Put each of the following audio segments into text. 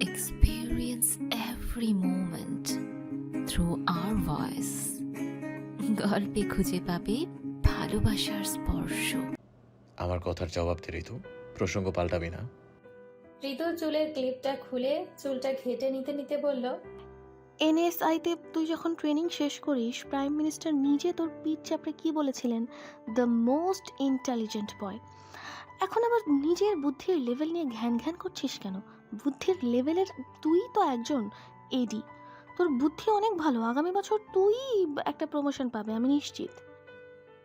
experience every moment through our voice. গল্পে খুঁজে পাবে ভালোবাসার স্পর্শ। আমার কথার জবাব দে ঋতু। প্রসঙ্গ পাল্টাবি না। ঋতু চুলের ক্লিপটা খুলে চুলটা ঘেটে নিতে নিতে বলল এনএসআইতে তুই যখন ট্রেনিং শেষ করিস প্রাইম মিনিস্টার নিজে তোর পিঠ চাপড়ে কি বলেছিলেন? দ্য মোস্ট ইন্টেলিজেন্ট বয় এখন আবার নিজের বুদ্ধির লেভেল নিয়ে ঘ্যান ঘ্যান করছিস কেন? বুদ্ধির লেভেলের তুই তো একজন এডি তোর বুদ্ধি অনেক ভালো আগামী বছর তুই একটা প্রমোশন পাবে আমি নিশ্চিত।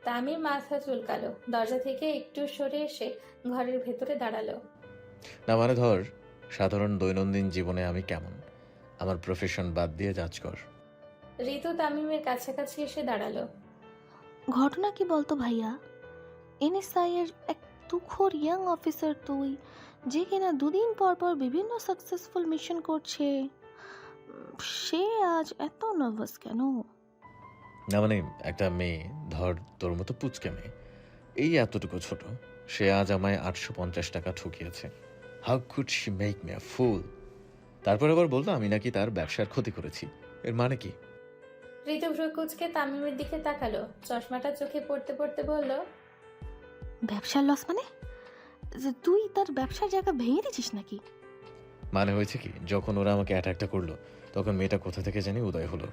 তামির মাথা চুলকালো দরজা থেকে একটু সরে এসে ঘরের ভেতরে দাঁড়াল। না মানে ধর সাধারণ দৈনন্দিন জীবনে আমি কেমন? আমার প্রফেশন বাদ দিয়ে যাচ কর। ঋতু তামিমের কাছাকাছি এসে দাঁড়াল। ঘটনা কি বলতো ভাইয়া? এনএসআই এর এক তুখোর ইয়াং অফিসার তুই যে কিনা দুদিন পর পর বিভিন্ন সাকসেসফুল মিশন করছে। সে আজ এত নার্ভাস কেন? না মানে একটা মেয়ে ধর তোর মতো পুচকে মেয়ে এই এতটুকু ছোট সে আজ আমায় আটশো পঞ্চাশ টাকা ঠকিয়েছে। How could she make me a fool তারপর আবার বলতো আমি নাকি তার ব্যবসার ক্ষতি করেছি। এর মানে কি? ঋতু ভ্রুকুচকে তামিমের দিকে তাকালো। চশমাটা চোখে পড়তে পড়তে বলল ব্যবসার লস মানে? যে তুই তার ব্যবসার জায়গা ভেঙে দিছিস নাকি? মানে হয়েছে কি যখন ওরা আমাকে অ্যাটাকটা করল তখন মেয়েটা কোথা থেকে জানি উদয় হলো।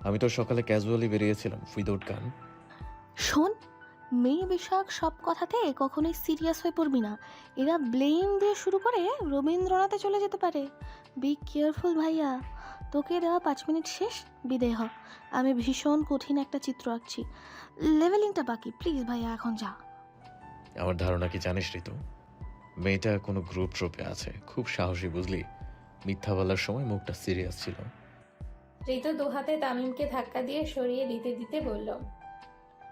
আমি তো সকালে ক্যাজুয়ালি বেরিয়েছিলাম উইদাউট গান শোন মেয়ে বিষয়ক সব কথাতে কখনোই সিরিয়াস হয়ে পড়বি না। এরা ব্লেম দিয়ে শুরু করে রবীন্দ্রনাথে চলে যেতে পারে। বি কেয়ারফুল ভাইয়া। তোকে দেওয়া পাঁচ মিনিট শেষ বিদেয় হ। আমি ভীষণ কঠিন একটা চিত্র আঁকছি। লেভেলিংটা বাকি প্লিজ ভাইয়া এখন যা। আমার ধারণা কি জানিস ঋতু? মেয়েটা কোনো গ্রুপ ট্রুপে আছে। খুব সাহসী বুঝলি? মিথ্যা বলার সময় মুখটা সিরিয়াস ছিল। ঋতু দুহাতে তামিমকে ধাক্কা দিয়ে সরিয়ে দিতে দিতে বলল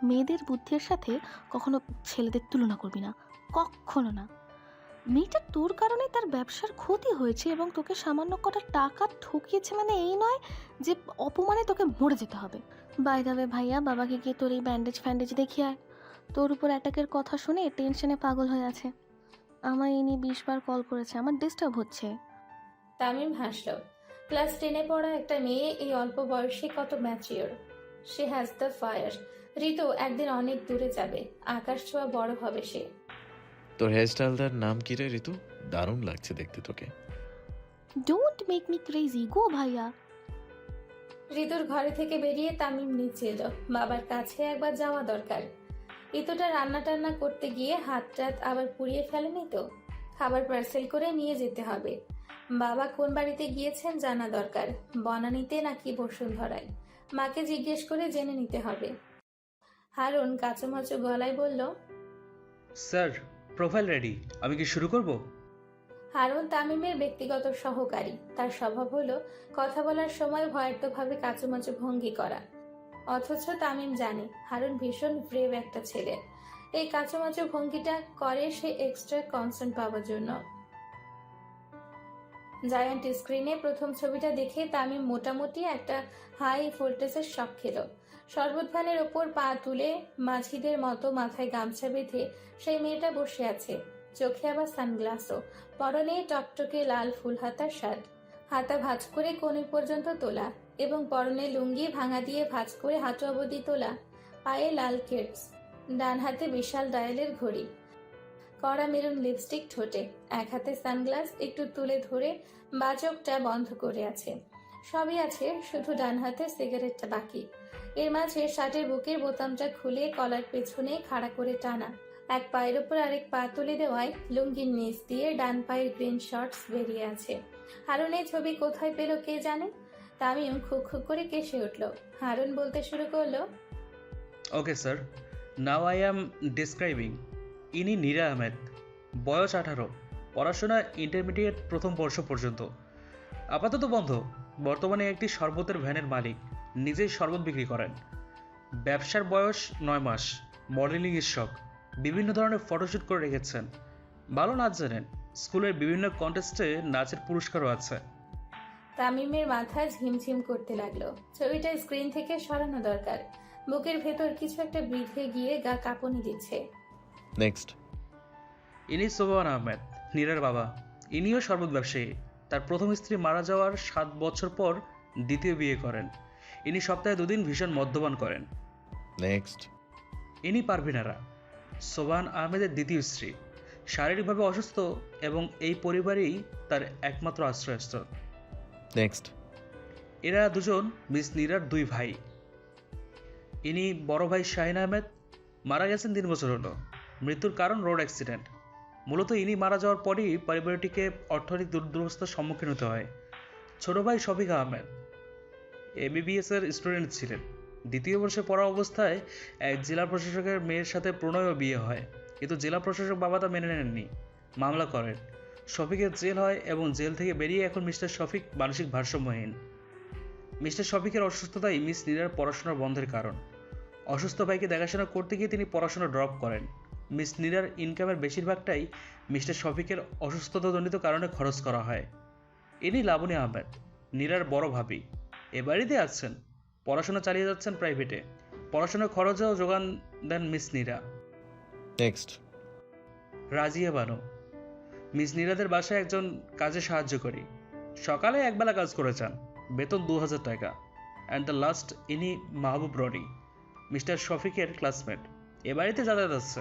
মেয়েদের বুদ্ধির সাথে কখনো ছেলেদের তুলনা করবি না কখনো না। মেয়েটা তোর কারণে তার ব্যবসার ক্ষতি হয়েছে এবং তোকে সামান্য কটা টাকা ঠকিয়েছে মানে এই নয় যে অপমানে তোকে মরে যেতে হবে। বাই দাবে ভাইয়া বাবাকে গিয়ে তোর এই ব্যান্ডেজ ফ্যান্ডেজ দেখিয়ে আয়। তোর উপর অ্যাটাকের কথা শুনে টেনশনে পাগল হয়ে আছে। আমায় ইনি বিশবার কল করেছে আমার ডিস্টার্ব হচ্ছে। তামিম হাসল। ক্লাস টেনে পড়া একটা মেয়ে এই অল্প বয়সে কত ম্যাচিওর সে হ্যাজ দ্য ফায়ার ঋতু একদিন অনেক দূরে যাবে আকাশ ছোঁয়া বড় হবে সে। তোর হেয়ারস্টাইলটার নাম কি রে ঋতু? দারুণ লাগছে দেখতে তোকে। Don't make me crazy go ভাইয়া। ঋতুর ঘরে থেকে বেরিয়ে তামিম নিচে এলো। বাবার কাছে একবার যাওয়া দরকার। ঋতুটা রান্না টান্না করতে গিয়ে হাত টাত আবার পুড়িয়ে ফেলেনি তো? খাবার পার্সেল করে নিয়ে যেতে হবে। বাবা কোন বাড়িতে গিয়েছেন জানা দরকার। বনানিতে নাকি বসুন্ধরায়? মাকে জিজ্ঞেস করে জেনে নিতে হবে। হারুন কাঁচুমাচু গলায় বলল স্যার প্রোফাইল রেডি। আমি কি শুরু করব? হারুন তামিমের ব্যক্তিগত সহকারী। তার স্বভাব হলো কথা বলার সময় ভয়ার্থভাবে কাচুমাচু ভঙ্গি করা। অথচ তামিম জানে, হারুন ভীষণ ব্রেভ একটা ছেলে। এই কাচুমাচু ভঙ্গিটা করে সে এক্সট্রা কনসার্ন পাওয়ার জন্য। জায়ান্ট স্ক্রিনে প্রথম ছবিটা দেখে তামিম মোটামুটি একটা হাই ভোল্টেজের শখ খেল। শরবত ভ্যানের ওপর পা তুলে মাঝিদের মতো মাথায় গামছা বেঁধে সেই মেয়েটা বসে আছে। চোখে আবার সানগ্লাসও পরনে টকটকে লাল ফুল হাতার শার্ট হাতা ভাঁজ করে কোনি পর্যন্ত তোলা এবং পরনে লুঙ্গি ভাঙা দিয়ে ভাঁজ করে হাঁটু অবধি তোলা, পায়ে লাল কেটস ডান হাতে বিশাল ডায়ালের ঘড়ি, কড়া মেরুন লিপস্টিক ঠোঁটে, এক হাতে সানগ্লাস, একটু তুলে ধরে বাচকটা বন্ধ করে আছে। সবই আছে, শুধু ডান হাতে সিগারেটটা বাকি। এর মাঝে শার্টের বুকের বোতামটা খুলে কলার পেছনে খাড়া করে টানা। এক পায়ের ওপর আরেক পা তুলে দেওয়ায় লুঙ্গির নিচ দিয়ে ডান পায়ের গ্রিন শর্টস বেরিয়ে আছে। হারুন এই ছবি কোথায় পেল কে জানে? তামিম খুক খুক করে কেসে উঠল। হারুন বলতে শুরু করল, okay, sir. Now I am describing. ইনি নীরা আহমেদ। বয়স আঠারো। পড়াশোনা ইন্টারমিডিয়েট প্রথম বর্ষ পর্যন্ত। আপাতত বন্ধ। বর্তমানে একটি শরবতের ভ্যানের মালিক। নিজেই শরবত বিক্রি করেন। ব্যবসার বয়স নয় মাস। মডেলিং এর শখ বিভিন্ন ধরনের ফটোশ্যুট করে রেখেছেন। ভালো নাচ জানেন? স্কুলের বিভিন্ন কন্টেস্টে নাচের পুরস্কারও আছে। তামিমের মাথা ঝিমঝিম করতে লাগল। ছবিটা স্ক্রিন থেকে সরানো দরকার। বুকের ভেতর কিছু একটা বৃদ্ধে গিয়ে গা কাঁপুনি দিচ্ছে। নেক্সট ইনি সোবান আহমেদ নীরার বাবা। ইনিও শরবত ব্যবসায়ী তার প্রথম স্ত্রী মারা যাওয়ার সাত বছর পর দ্বিতীয় বিয়ে করেন। ইনি সপ্তাহে দুদিন ভীষণ মদ্যপান করেন। নেক্সট ইনি পারভিনারা। সোবান আহমেদের দ্বিতীয় স্ত্রী। শারীরিকভাবে অসুস্থ এবং এই পরিবারেই তার একমাত্র আশ্রয়স্থল নেক্সট এরা দুজন মিস নীরার দুই ভাই। ইনি বড় ভাই শাহিন আহমেদ মারা গেছেন তিন বছর হলো। মৃত্যুর কারণ রোড অ্যাক্সিডেন্ট। মূলত ইনি মারা যাওয়ার পরই পরিবারটিকে অর্থনৈতিক দুর্দুরস্থার সম্মুখীন হতে হয়। ছোট ভাই শফিক আহমেদ এমবিবিএস এর স্টুডেন্ট ছিলেন। দ্বিতীয় বর্ষে পড়া অবস্থায় এক জেলা প্রশাসকের মেয়ের সাথে প্রণয় বিয়ে হয়। কিন্তু জেলা প্রশাসক বাবা তা মেনে নেননি, মামলা করেন। শফিকের জেল হয় এবং জেল থেকে বেরিয়ে এখন মিস্টার শফিক মানসিক ভারসাম্যহীন। মিস্টার শফিকের অসুস্থতাই মিস নীরার পড়াশোনার বন্ধের কারণ। অসুস্থ ভাইকে দেখাশোনা করতে গিয়ে তিনি পড়াশোনা ড্রপ করেন। মিস নীরার ইনকামের বেশিরভাগটাই মিস্টার শফিকের অসুস্থতাজনিত কারণে খরচ করা হয়। ইনি লাবণী আহমেদ, নীরার বড় ভাবি। এ বাড়িতে আছেন? পড়াশোনা চালিয়ে যাচ্ছেন প্রাইভেটে পড়াশোনার খরচেও যোগান দেন miss Nira next Razia Banu miss নীরাদের বাসায় একজন কাজে সাহায্য করি। সকালে একবেলা কাজ করে যান। বেতন দু হাজার টাকা। অ্যান্ড দ্য লাস্ট ইনি মাহবুব রনি মিস্টার শফিকের ক্লাসমেট এ বাড়িতে যাতায়াত আছে।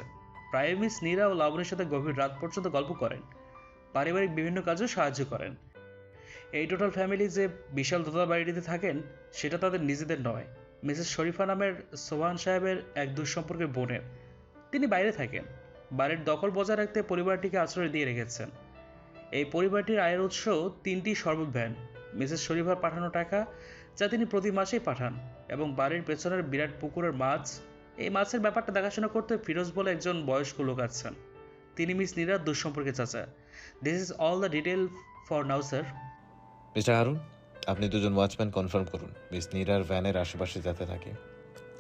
প্রায় মিস নীরা ও লাবণীর সাথে গভীর রাত পর্যন্ত গল্প করেন। পারিবারিক বিভিন্ন কাজেও সাহায্য করেন। এই টোটাল ফ্যামিলি যে বিশাল দোতলা বাড়িটিতে থাকেন, সেটা তাদের নিজেদের নয়। মিসেস শরীফা নামের সোহান সাহেবের এক দুঃসম্পর্কের বোনের। তিনি বাইরে থাকেন। বাড়ির দখল বজায় রাখতে পরিবারটিকে আশ্রয় দিয়ে রেখেছেন। এই পরিবারটির আয়ের উৎস তিনটি শরবত ভ্যান মিসেস শরীফার পাঠানো টাকা যা তিনি প্রতি মাসেই পাঠান এবং বাড়ির পেছনের বিরাট পুকুরের মাছ। এই মাছের ব্যাপারটা দেখাশোনা করতে ফিরোজ বলে একজন বয়স্ক লোক আছেন। তিনি মিস নীরার দুঃসম্পর্কে চাচা। This is all the detail for now sir mister Harun আপনি দুজন ওয়াচম্যান কনফার্ম করুন। মিস নীরার ভ্যানের আশেপাশে যাতে থাকে।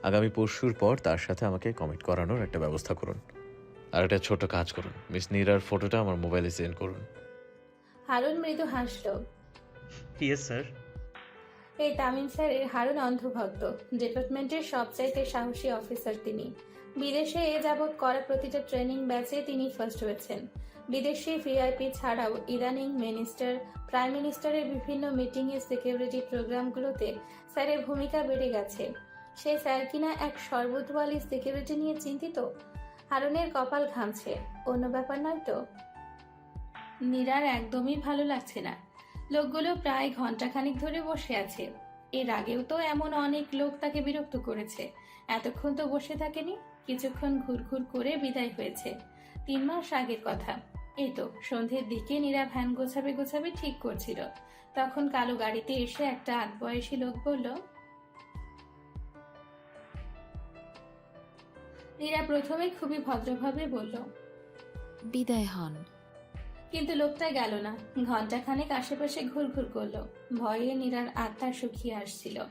আগামী পরশুর পর তার সাথে আমাকে কমিট করানোর একটা ব্যবস্থা করুন। আর একটা ছোট কাজ করুন। মিস নীরার ফটোটা আমার মোবাইলে সেন্ড করুন। হারুন মৃদু হাসল। ইয়েস স্যার এই তামিম স্যারের হারুন অন্ধভক্ত। ডিপার্টমেন্টের সবচাইতে সাহসী অফিসার তিনি। বিদেশে এ যাবৎ করা প্রতিটা ট্রেনিং ব্যাচে তিনি ফার্স্ট হয়েছেন। বিদেশি ভিআইপি ছাড়াও ইদানিং মিনিস্টার, প্রাইম মিনিস্টারের বিভিন্ন মিটিংয়ে সিকিউরিটি প্রোগ্রামগুলোতে স্যারের ভূমিকা বেড়ে গেছে। সে স্যার কিনা এক সর্বতওয়ালি সিকিউরিটি নিয়ে চিন্তিত? হারুনের কপাল ঘামছে। অন্য ব্যাপার নয় তো। নীরার একদমই ভালো লাগছে না। লোকগুলো প্রায় ঘন্টাখানিক ধরে বসে আছে। এর আগেও তো এমন অনেক লোক তাকে বিরক্ত করেছে। এতক্ষণ তো বসে থাকেনি, কিছুক্ষণ ঘুরঘুর করে বিদায় হয়েছে। তিন মাস আগের কথা। এই তো সন্ধ্যের দিকে নীরা ভ্যান গোছাবে গোছাবে ঠিক করছিল। তখন কালো গাড়িতে এসে একটা আট বয়সী লোক বলল নীরা প্রথমে খুবই ভদ্রভাবে বলল বিদায় হন। কিন্তু লোকটা গেল না। ঘন্টাখানেক আশেপাশে ঘুরঘুর করল। ভয়ে নীরার আত্মা শুকিয়ে আসছিল।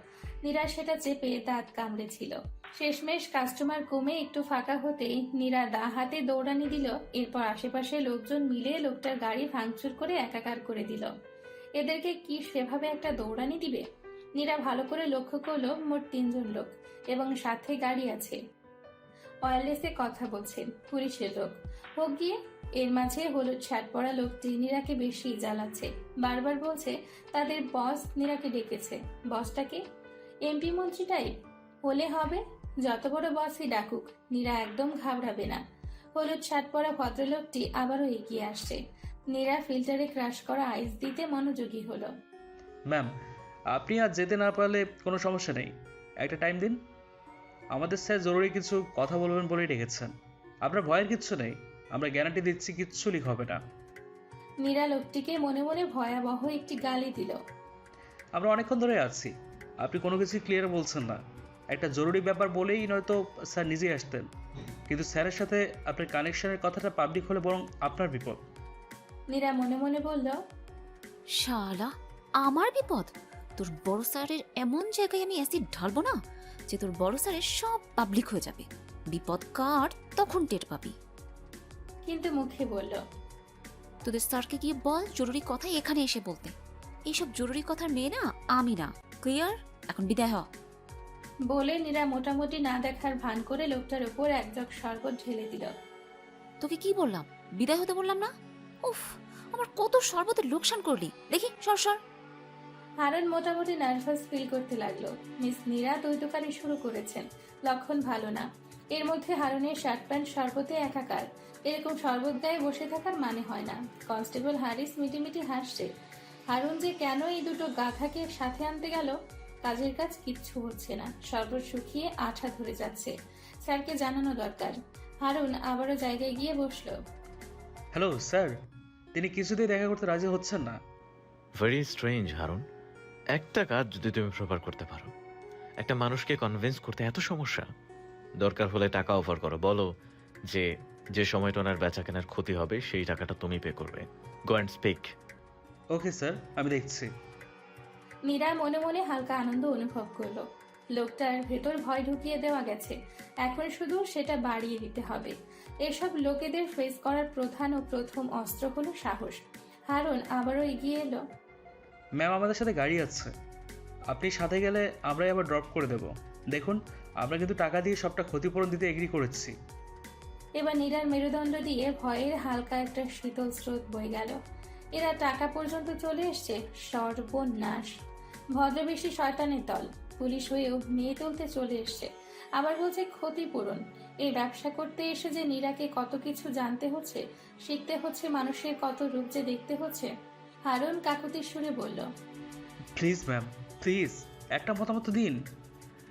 নীরা সেটা চেপে দাঁত কামড়েছিল। শেষমেশ কাস্টমার কমে একটু ফাঁকা হতেই নীরা দা হাতে দৌড়ানি দিল। এরপর আশেপাশে লোকজন মিলে লোকটার গাড়ি ভাঙচুর করে একাকার করে দিল। এদেরকে কি সেভাবে একটা দৌড়ানি দিবে? নীরা ভালো করে লক্ষ্য করল মোট তিনজন লোক এবং সাথে গাড়ি আছে। ওয়্যারলেসে কথা বলছেন পুলিশের লোক। হোক গিয়ে, এর মাঝে হলুদ শার্ট পরা লোকটি নীরাকে বেশি জ্বালাচ্ছে। বারবার বলছে, তাদের বস নীরাকে ডেকেছে। বসটাকে এমপি মন্ত্রী টাইপ হলে হবে। যত বড় বসই ডাকুক নীরা একদম ঘাবড়াবে না। হলুদ শার্ট পরা ভদ্রলোকটি আবারও এগিয়ে আসছে। নীরা ফিল্টারে ক্রাশ করা আইস দিতে মনোযোগী হলো। ম্যাম আপনি আজ যেতে না পারলে কোনো সমস্যা নেই। একটা টাইম দিন। আমাদের স্যার জরুরি কিছু কথা বলবেন বলেই রেখেছেন আপনার ভয়ের কিচ্ছু নেই। আমরা গ্যারান্টি দিচ্ছি কিচ্ছু লিক হবে না। নীরা লোকটিকে মনে মনে ভয়াবহ একটি গালি দিল। আমরা অনেকক্ষণ ধরে আছি। আপনি কোনো কিছু ক্লিয়ার বলছেন না। একটা জরুরি ব্যাপার বলেই নয়তো স্যার নিজেই আসতেন। কিন্তু স্যারের সাথে আপনার কানেকশনের কথাটা পাবলিক হলে বরং আপনার বিপদ। নীরা মনে মনে বলল শালা আমার বিপদ? তোর বড় স্যারের এমন জায়গায় আমি অ্যাসিড ঢালবো না যে তোর বড় স্যারের সব পাবলিক হয়ে যাবে। বিপদ কার তখন টের পাবি। কিন্তু মুখে বলল তোদের স্যারকে গিয়ে বল জরুরি কথা এখানে এসে বলতে। এইসব জরুরি কথার মেয়ে না আমি না। ক্লিয়ার এখন বিদায় হ। বলে নীরা মোটামুটি না দেখার ভান করে লোকটার উপর এক জগ শরবত ঢেলে দিল। তোকে কি বললাম? বিদায় হতে বললাম না? উফ আমার কত শরবতের লোকসান করলি। দেখি সর সর। হারুন মোটামুটি নার্ভাস ফিল করতে লাগল। মিস নীরা দৈতকারী শুরু করেছেন। লক্ষণ ভালো না। এর মধ্যে হারুনের শার্ট প্যান্ট শরবতে একাকার। এরকম শরবত গায়ে বসে থাকার মানে হয় না। কনস্টেবল হারিস মিটিমিটি হাসছে। হারুন যে কেন এই দুটো গাধাকে সাথে আনতে গেল? কাজের কাজ কিচ্ছু হচ্ছে না। শরবত শুকিয়ে আঠা ধরে যাচ্ছে। স্যারকে জানানো দরকার। হারুন আবারও জায়গায় গিয়ে বসল। Hello sir. তিনি কিছুতেই দেখা করতে রাজি হচ্ছেন না। Very strange Harun. একটা কাজ যদি তুমি প্রপার করতে পারো। একটা মানুষকে কনভিন্স করতে এত সমস্যা। দরকার হলে টাকা অফার করো। বলো যে যে সময়টা ওনার বেচা কেনার ক্ষতি হবে সেই টাকাটা তুমি পে করবে। Go and speak okay sir আমি দেখছি। মীরা মনে মনে হালকা আনন্দ অনুভব করল। লোকটার ভেতর ভয় ঢুকিয়ে দেওয়া গেছে। এখন শুধু সেটা বাড়িয়ে দিতে হবে। এসব লোকেদের ফেস করার প্রধান ও প্রথম অস্ত্র হলো সাহস। হারুন আবারও এগিয়ে এলো। ম্যাম আমাদের সাথে গাড়ি আছে। আপনি সাথে গেলে আমরাই আবার ড্রপ করে দেব। দেখুন আমরা কিন্তু টাকা দিয়ে সবটা ক্ষতিপূরণ দিতে এগ্রি করেছি। এবার নীরার মেরুদণ্ড দিয়ে ভয়ের হালকা একটা শীতল স্রোত বয়ে গেল। এরা টাকা পর্যন্ত চলে এসছে। সর্বনাশ। ভদ্রবেশী শয়তানের দল। পুলিশ হয়েও মেয়ে তুলতে চলে এসছে। আবার বলছে ক্ষতিপূরণ। এই ব্যবসা করতে এসে যে নীরাকে কত কিছু জানতে হচ্ছে শিখতে হচ্ছে মানুষের কত রূপ যে দেখতে হচ্ছে হারুন কাকুতির সুরে বলল প্লিজ ম্যাম প্লিজ একটা মতামত দিন।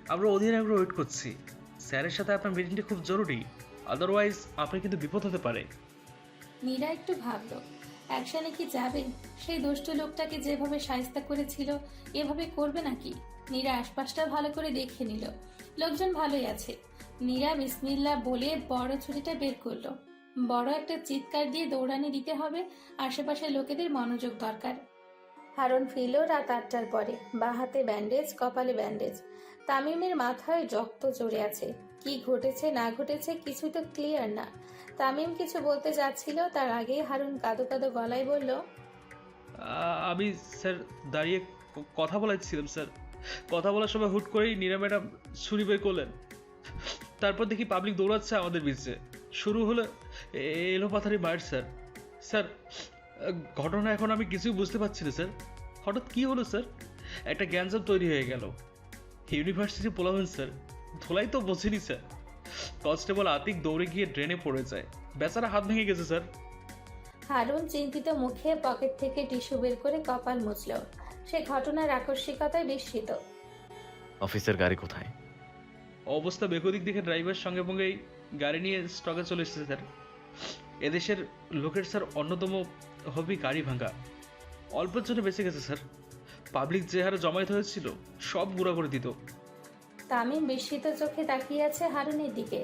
আমরা অধীর আগ্রহ ওয়েট করছি। স্যারের সাথে আপনার মিটিংটা খুব জরুরি। আদারওয়াইজ আপনি কিন্তু বিপদ হতে পারে। নীরা একটু ভাবলো অ্যাকশনে কি যাবে? সেই দুষ্ট লোকটাকে যেভাবে সাহিস্তা করেছিল, এভাবে করবে নাকি? নীরা আশপাশটা ভালো করে দেখে নিল। লোকজন ভালোই আছে। নীরা বিসমিল্লা বলে বড় ছুরিটা বের করল। বড় একটা চিৎকার দিয়ে দৌড়ানি দিতে হবে, আশেপাশের লোকেদের মনোযোগ দরকার। হারণ ফিরল রাত আটটার পরে, বা হাতে ব্যান্ডেজ, কপালে ব্যান্ডেজ। তামিমের মাথায় রক্ত জড়ে আছে। কি ঘটেছে, না ঘটেছে কিছুই তো ক্লিয়ার না। তামিম কিছু বলতে যাচ্ছিল, তার আগেই হারুন কাদো কাদো গলায় বলল আমি স্যার দাঁড়িয়ে কথা বলাচ্ছিলাম স্যার। কথা বলার সময় হুট করেই নীরা ম্যাডাম ছুরি বের করলেন। তারপর দেখি পাবলিক দৌড়াচ্ছে আমাদের বিচে শুরু হলো এলো পাথারি মার, স্যার। স্যার, ঘটনা এখন আমি কিছুই বুঝতে পারছি না, স্যার। হঠাৎ কি হলো, স্যার? একটা গ্যাঞ্জাম তৈরি হয়ে গেল। ইউনিভার্সিটি পোলাবেন, স্যার। ধোলাই তো বোঝেনি স্যার। কনস্টেবল আতিক দৌড়ে গিয়ে ড্রেনে পড়ে যায়। বেচারা হাত ভেঙে গেছে স্যার। হারুন চিন্তিত মুখে পকেট থেকে টিস্যু বের করে কপাল মুছল। সে ঘটনার আকস্মিকতায় বিস্মিত। অফিসের গাড়ি কোথায়? অবস্থা বেকদিক দেখে ড্রাইভার সঙ্গে সঙ্গেই গাড়ি নিয়ে স্টকে চলে এসেছে স্যার। এদেশের লোকের স্যার অন্যতম হবি গাড়ি ভাঙা। অল্পের জন্য বেঁচে গেছে স্যার। পাবলিক যে হারে জমায়েত হয়েছিল সব গুঁড়া করে দিত। তামিম বিস্মিত চোখে তাকিয়ে আছে হারুনের দিকে।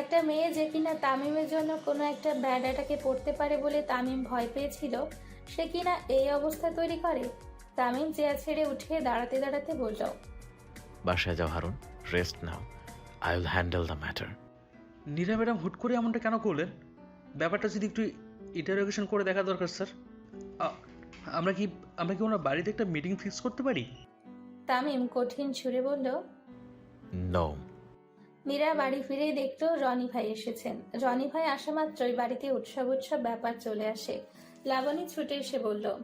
একটা মেয়ে যে কিনা তামিমের জন্য কোনো একটা ব্যাড অ্যাটাকে পড়তে পারে বলে তামিম ভয় পেয়েছিল সে কিনা এই অবস্থা তৈরি করে? তামিম চেয়ার ছেড়ে উঠে দাঁড়াতে দাঁড়াতে বলল বাসায় যাও Harun rest now I will handle the matter Nira madam হুট করে এমনটা কেন করলেন? ব্যাপারটা যদি একটু ইন্টারোগেশন করে দেখা দরকার স্যার। আমরা কি আমরা কি ওনার বাড়িতে একটা মিটিং ফিক্স করতে পারি? তামিম কঠিন সুরে বলল নো মীরা বাড়ি ফিরেই দেখল রনি ভাই এসেছেন। রনি ভাই আসা মাত্রই বাড়িতে উৎসব উৎসব ব্যাপার চলে আসে। লাবণী ছুটে এসে বলল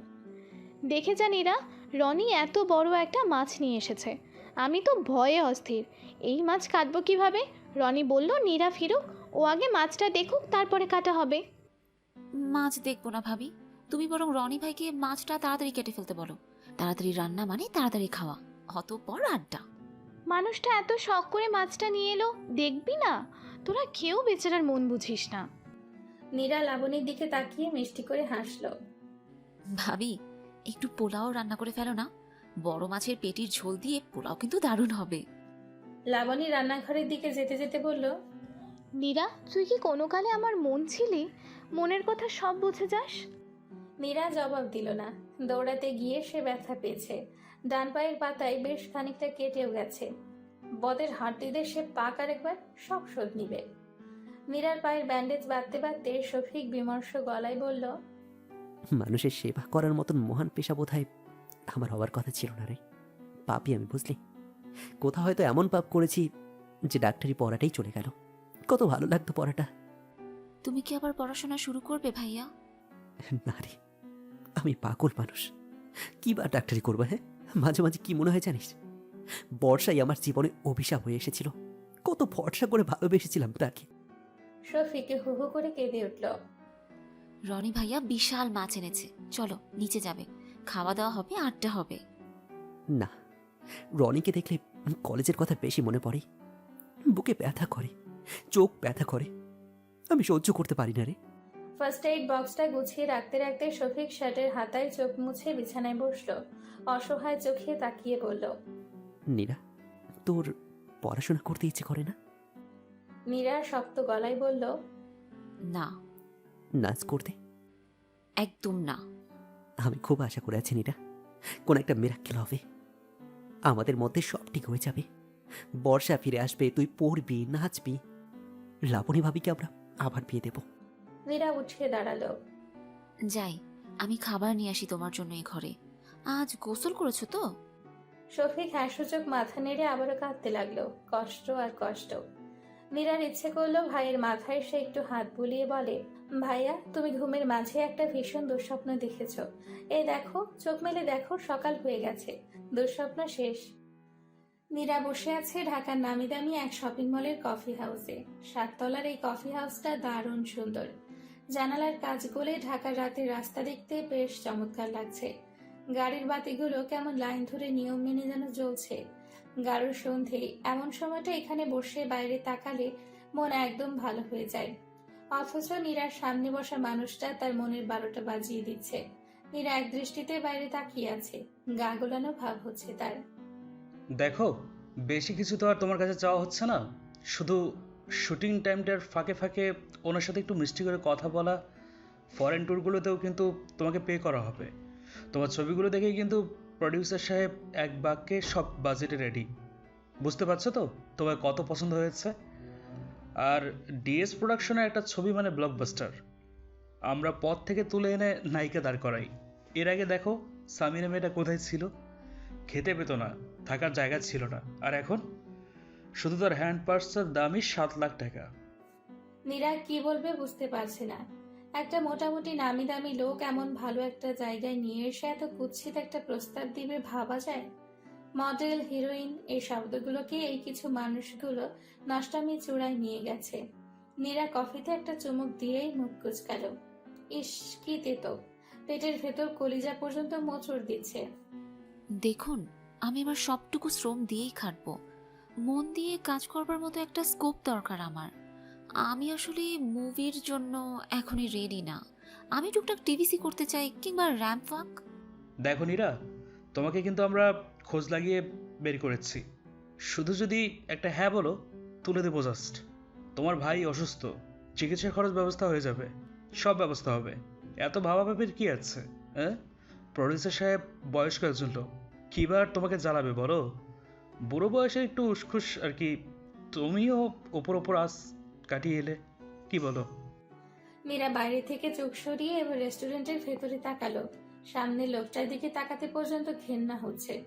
দেখে যান জানিরা রনি এত বড় একটা মাছ নিয়ে এসেছে। আমি তো ভয়ে অস্থির। এই মাছ কাটবো কীভাবে? রনি বলল নীরা ফিরুক ও আগে মাছটা দেখুক তারপরে কাটা হবে। মাছ দেখব না ভাবি। তুমি বরং রনি ভাইকে মাছটা তাড়াতাড়ি কেটে ফেলতে বলো। তাড়াতাড়ি রান্না মানে তাড়াতাড়ি খাওয়া। অতপর আড্ডা। মানুষটা এত শখ করে মাছটা নিয়ে এলো দেখবি না? তোরা কেউ বেচারার মন বুঝিস না। নীরা লাবণীর দিকে তাকিয়ে মিষ্টি করে হাসলো। ভাবি একটু পোলাও রান্না করে ফেলো না? বড় মাছের পেটির ঝোল দিয়ে পোলাও কিন্তু দারুণ হবে। লাবণী রান্নাঘরের দিকে যেতে যেতে বলল নীরা তুই কি কোনো কালে আমার মন ছিলি? মনের কথা সব বুঝে যাস? মীরা জবাব দিল না। দৌড়াতে গিয়ে সে ব্যথা পেয়েছে। ডান পায়ের পাতায় বেশ খানিকটা কেটেও গেছে। বদের হাড্ডিদের সে পাক আর একবার সব শোধ নিবে। মীরার পায়ের ব্যান্ডেজ বাঁধতে বাঁধতে শফিক বিমর্ষ গলায় বলল মানুষের সেবা করার মতন মহান পেশা বোধহয় আমার হওয়ার কথা ছিল না রে। পাপি আমি বুঝলি। কোথাও হয়তো এমন পাপ করেছি যে ডাক্তারি পড়াটাই চলে গেল। কত ভালো লাগতো পড়াটা। তুমি কি আবার পড়াশোনা শুরু করবে ভাইয়া? না রে আমি পাগল মানুষ। কি বা ডাক্তারি করব হ্যাঁ? মাঝে মাঝে কি মনে হয় জানিস? বর্ষাই আমার জীবনে অভিশাপ হয়ে এসেছিল। কত ভরসা করে ভালোবেসেছিলাম তাকে। শফিক হু হু করে কেঁদে উঠল। রনি ভাইয়া বিশাল মাছ এনেছে। চলো নিচে যাবে। খাওয়া দাওয়া হবে আড্ডা হবে। না রনিকে দেখলে কলেজের কথা বেশি মনে পড়ে। বুকে ব্যথা করে চোখ ব্যথা করে। আমি সহ্য করতে পারি না রে। ফার্স্ট এইড বক্সটা গুছিয়ে রাখতে রাখতে শফিক শার্টের হাতায় চোখ মুছে বিছানায় বসল। অসহায় চোখে তাকিয়ে বলল নীরা তোর পড়াশোনা করতে ইচ্ছে করে না? মীরা শক্ত গলায় বলল না। নাচ করতে? একদম না। আমি খুব আশা করে আছি নীরা কোন একটা মেরাক্কেল হবে। আমাদের মধ্যে সব ঠিক হয়ে যাবে। বর্ষা ফিরে আসবে তুই পড়বি নাচবি। লাবণী ভাবিকে আমরা আবার বিয়ে দেব। মীরা উঠে দাঁড়াল। যাই আমি খাবার নিয়ে আসি তোমার জন্য এই ঘরে। আজ গোসল করেছ তো? শফিক হাসূচক মাথা নেড়ে আবারও কাঁদতে লাগল কষ্ট আর কষ্ট। মীরার ইচ্ছে করল ভাইয়ের মাথায় সে একটু হাত বুলিয়ে বলে ভাইয়া তুমি ঘুমের মাঝে একটা ভীষণ দুঃস্বপ্ন দেখেছ। এই দেখো চোখ মেলে দেখো সকাল হয়ে গেছে। দুঃস্বপ্ন শেষ। মীরা বসে আছে ঢাকার নামি দামি এক শপিং মলের কফি হাউসে। সাততলার এই কফি হাউসটা দারুণ সুন্দর। জানালার কাজ গলে ঢাকার রাতের রাস্তা দেখতে বেশ চমৎকার লাগছে। গাড়ির বাতিগুলো কেমন লাইন ধরে নিয়ম মেনে যেন জ্বলছে গাঢ় সন্ধে, এমন সময়টা এখানে বসে বাইরে তাকালে মন একদম ভালো হয়ে যায়। অথচ নীরার সামনে বসা মানুষটা তার মনের বারোটা বাজিয়ে দিচ্ছে। নীরা এক দৃষ্টিতে বাইরে তাকিয়ে আছে, গা গোলানো ভাব হচ্ছে তার। দেখো, বেশি কিছু তো আর তোমার কাছে চাওয়া হচ্ছে না। শুধু শুটিং টাইমটার ফাঁকে ফাঁকে ওনার সাথে একটু মিষ্টি করে কথা বলা ফরেন ট্যুরগুলোতেও কিন্তু তোমাকে পে করা হবে। তোমার ছবিগুলো দেখেই কিন্তু প্রডিউসার সাহেব এক বাক্যে সব বাজেটে রেডি বুঝতে পারছ তো? তোমার কত পছন্দ হয়েছে? আর ডিএস প্রোডাকশনের একটা ছবি মানে ব্লকবাস্টার আমরা পথ থেকে তুলে এনে নায়িকা দাঁড় করাই। এর আগে দেখো সামিনা মেয়েটা কোথায় ছিল? খেতে পেতো না, থাকার জায়গা ছিল না। আর এখন? শুধু তার হ্যান্ড পার্সের দামই সাত লাখ টাকা। নীরা কি বলবে বুঝতে পারছে না। একটা মোটামুটি নামি দামি লোক এমন ভালো একটা জায়গায় নিয়ে এসে এত কুৎসিত একটা প্রস্তাব দিবে ভাবা যায়? মডেল হিরোইন এই শব্দগুলোকে এই কিছু মানুষগুলো নষ্টামি চূড়ায় নিয়ে গেছে। নীরা কফিতে একটা চুমুক দিয়েই মুখ কুচকাল। ইস কি তেতো। পেটের ভেতর কলিজা পর্যন্ত মোচড় দিচ্ছে। দেখুন আমি এবার সবটুকু শ্রম দিয়েই খাটবো। মন দিয়ে কাজ করবার মতো একটা স্কোপ দরকার আমার। আমি আসলে মুভির জন্য এখনই রেডি না। আমি টুকটাক টিভিসি করতে চাই কিংবা র্যাম্প ওয়াক দেখো নীরা, তোমাকে কিন্তু আমরা খোঁজ লাগিয়ে বের করেছি। শুধু যদি একটা হ্যাঁ বলো, তুলে দেবো জাস্ট তোমার ভাই অসুস্থ, চিকিৎসা খরচ ব্যবস্থা হয়ে যাবে, সব ব্যবস্থা হবে। এত ভাবাভাবির কি আছে হ্যাঁ প্রডিউসার সাহেব বয়স্ক একজন লোক কিবার তোমাকে জ্বালাবে বলো? বুড়ো বয়সে একটু উসখুস আর কি। তুমিও ওপর ওপর আস কাটিয়ে এলে, কি বলো? মীরা বাইরে থেকে চোখ সরিয়ে এবার রেস্টুরেন্টের ভেতরে তাকালো। সামনে লোকটার দিকে তাকাতে পর্যন্ত ঘেন্না হচ্ছে।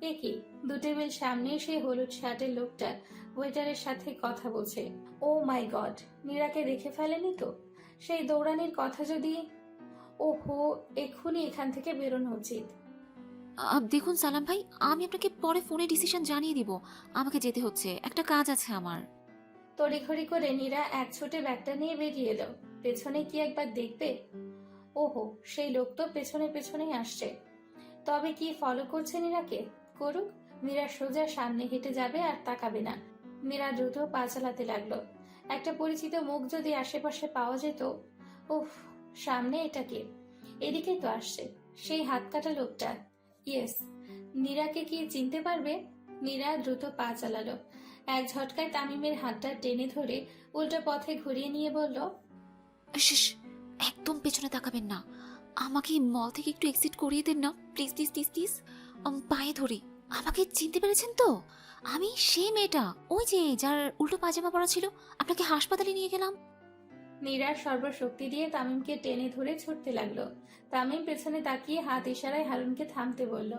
এ কি? দু টেবিল সামনে সেই হলুদ শার্টের লোকটা ওয়েটারের সাথে কথা বলছে। ও মাই গড, মীরাকে দেখে ফেলেনি তো? সেই দৌড়ানির কথা যদি ওহো, এক্ষুনি এখান থেকে বেরোনো উচিত। দেখুন সালাম ভাই, আমি আপনাকে পরে ফোনে ডিসিশন জানিয়ে দিব। আমাকে যেতে হচ্ছে, একটা কাজ আছে আমার। তড়িঘড়ি করে নীরা এক ছোটে ব্যাগটা নিয়ে বেরিয়ে এলো। পেছনে কি একবার দেখবে? ওহো, সেই লোক তো পেছনে পেছনেই আসছে। তবে কি ফলো করছে নীরাকে? করুক মীরা সোজা সামনে হেঁটে যাবে আর তাকাবে না। মীরা দ্রুত পা চালাতে লাগল। একটা পরিচিত মুখ যদি আশেপাশে পাওয়া যেত, উফ, সামনে এটা কে? এদিকে তো আসছে, সেই হাত কাটা লোকটা। ইয়েস নীরাকে কি চিনতে পারবে? নীরা দ্রুত পা চালালো। এক ঝটকায় তামিমের হাতটা টেনে ধরে উল্টো পথে ঘুরিয়ে নিয়ে বলল শিস একদম পেছনে তাকাবেন না। আমাকে মল থেকে একটু এক্সিট করিয়ে দেন না। প্লিজ প্লিজ প্লিজ প্লিজ পায়ে ধরি। আমাকে চিনতে পেরেছেন তো? আমি সেই মেয়েটা। ওই যে যার উল্টো পাজামা পরা ছিল। আপনাকে হাসপাতালে নিয়ে গেলাম। নীরার সর্বশক্তি দিয়ে তামিমকে টেনে ধরে ছুটতে লাগল। তামিম পেছনে তাকিয়ে হাত ইশারায় হারুনকে থামতে বলল